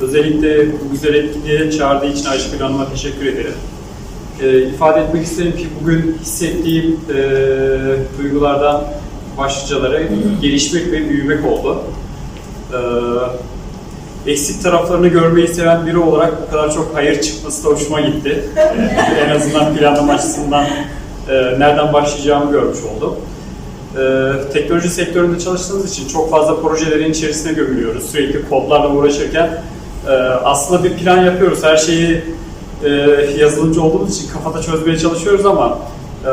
Özellikle bu güzel etkinliğe çağırdığı için Ayşegül Hanım'a teşekkür ederim. Ee, ifade etmek isterim ki bugün hissettiğim e, duygulardan başlıcaları gelişmek ve büyümek oldu. Ee, eksik taraflarını görmeyi seven biri olarak bu kadar çok hayır çıkması da hoşuma gitti. Ee, en azından planlama açısından e, nereden başlayacağımı görmüş oldum. Ee, teknoloji sektöründe çalıştığımız için çok fazla projelerin içerisine gömülüyoruz. Sürekli kodlarla uğraşırken e, aslında bir plan yapıyoruz. Her şeyi e, yazılımcı olduğumuz için kafada çözmeye çalışıyoruz ama e,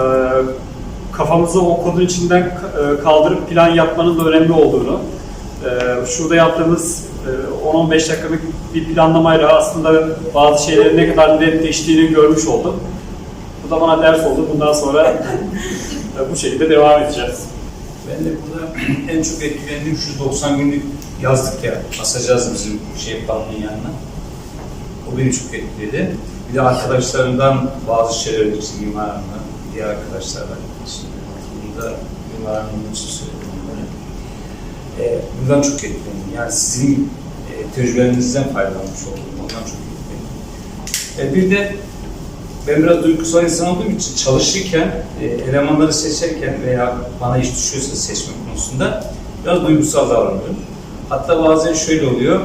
kafamızı o kodun içinden e, kaldırıp plan yapmanın da önemli olduğunu, e, şurada yaptığımız e, 10-15 dakikalık bir planlamayla aslında bazı şeylerin ne kadar netleştiğini görmüş oldum. Da bana ders oldu. Bundan sonra e, bu şekilde devam edeceğiz. Ben de burada en çok etkilendiğim şu 90 günlük yazdık ya, asacağız bizim şey panelin yanına. O beni çok etkiledi. Bir de arkadaşlarımdan bazı şeyler işte Mimar Hanım'la, diğer arkadaşlarla, bunu da Mimar Hanım'ın için söyledim bunları. Ee, bundan çok etkilendim. Yani sizin e, tecrübelerinizden faydalanmış oldum. Ondan çok etkilendim. E, bir de ben biraz duygusal insan olduğum için çalışırken, e, elemanları seçerken veya bana iş düşüyorsa seçme konusunda biraz duygusal davranıyorum. Hatta bazen şöyle oluyor,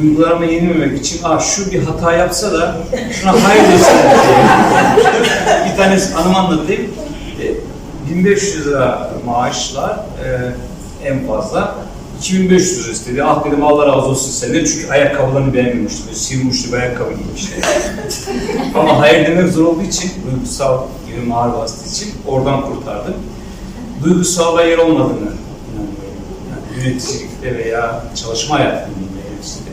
duygularıma yenilmemek için ah şu bir hata yapsa da şuna hayır diye. bir tanesi anımı anlatayım. E, 1500 lira maaşlar e, en fazla. 2500 lira istedi. Ah dedim Allah razı olsun senden çünkü ayakkabılarını beğenmemişti. Böyle sivri bir ayakkabı giymişti. Ama hayır demek zor olduğu için, duygusal yönüm ağır bastığı için oradan kurtardım. Duygusal yer olmadığını inanıyorum. Yani yöneticilikte veya çalışma hayatında hepsinde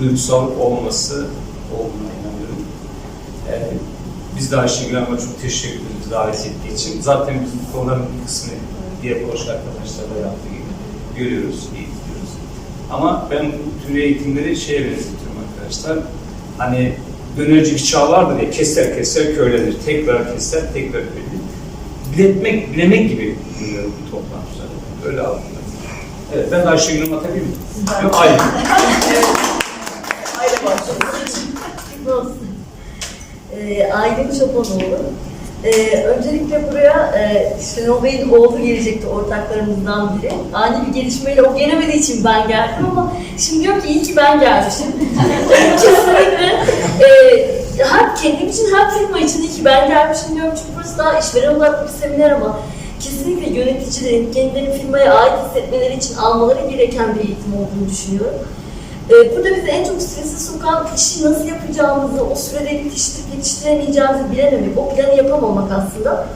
duygusal olması olduğuna inanıyorum. Ee, biz de Ayşegül Hanım'a çok teşekkür ederiz davet ettiği için. Zaten biz bu konuların bir kısmını diğer proje arkadaşlarla yaptığı gibi görüyoruz, eğitiyoruz. Ama ben bu tür eğitimleri şeye benzetiyorum arkadaşlar. Hani dönerci bıçağı vardır ya, keser keser köylenir, tekrar keser, tekrar köylenir. Biletmek, bilemek gibi buluyorum bu toplantıları. Öyle algıladım. Evet, ben de Ayşegül Hanım atabilir miyim? Yok, hayır. Aile başlıyoruz. Ee, Aylin Çopanoğlu. Ee, öncelikle buraya e, Şenol Bey'in oğlu gelecekti ortaklarımızdan biri. Ani bir gelişmeyle o gelemediği için ben geldim ama şimdi diyor ki iyi ki ben gelmişim. Kesinlikle e, hem kendim için hem firma için iyi ki ben gelmişim diyorum. Çünkü burası daha işveren odaklı bir seminer ama kesinlikle yöneticilerin kendilerini firmaya ait hissetmeleri için almaları gereken bir eğitim olduğunu düşünüyorum. Ee, Burada bizi en çok strese sokan işi nasıl yapacağımızı, o sürede yetiştirip yetiştiremeyeceğimizi bilememek, o planı yapamamak aslında.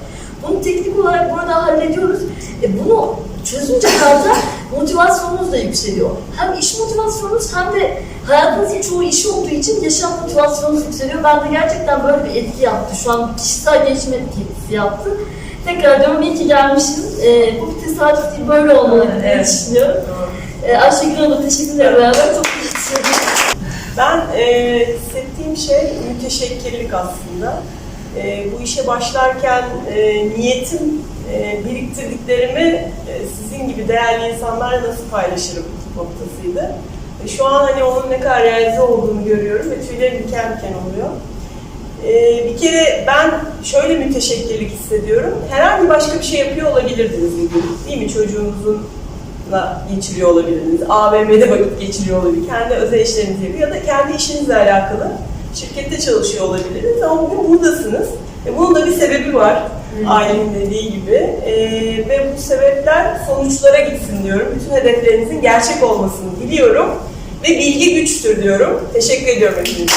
Bunu teknik olarak burada hallediyoruz. E, bunu çözünce zaten motivasyonunuz da yükseliyor. Hem iş motivasyonunuz hem de hayatınızın çoğu iş olduğu için yaşam motivasyonunuz yükseliyor. Ben de gerçekten böyle bir etki yaptı. Şu an kişisel gelişim etkisi yaptı. Tekrar diyorum iyi ki gelmişim. E, bu bir tesadüf değil, böyle olmalı diye Evet. düşünüyorum. Doğru. E, Ayşegül Hanım'a teşekkürler beraber. Çok teşekkür. Ben e, hissettiğim şey müteşekkirlik aslında. E, bu işe başlarken e, niyetim e, biriktirdiklerimi e, sizin gibi değerli insanlarla nasıl paylaşırım noktasıydı. E, şu an hani onun ne kadar realize olduğunu görüyorum ve tüylerim diken diken oluyor. E, bir kere ben şöyle müteşekkirlik hissediyorum. Herhangi başka bir şey yapıyor olabilirdiniz bir gün. Değil mi çocuğunuzun la geçiriyor olabilirsiniz. AVM'de vakit geçiriyor olabilir. Kendi özel işlerinizi yapıyor ya da kendi işinizle alakalı şirkette çalışıyor olabilirsiniz ama bugün buradasınız. E bunun da bir sebebi var. Ailenin dediği gibi. E, ve bu sebepler sonuçlara gitsin diyorum. Bütün hedeflerinizin gerçek olmasını diliyorum. Ve bilgi güçtür diyorum. Teşekkür ediyorum hepinize.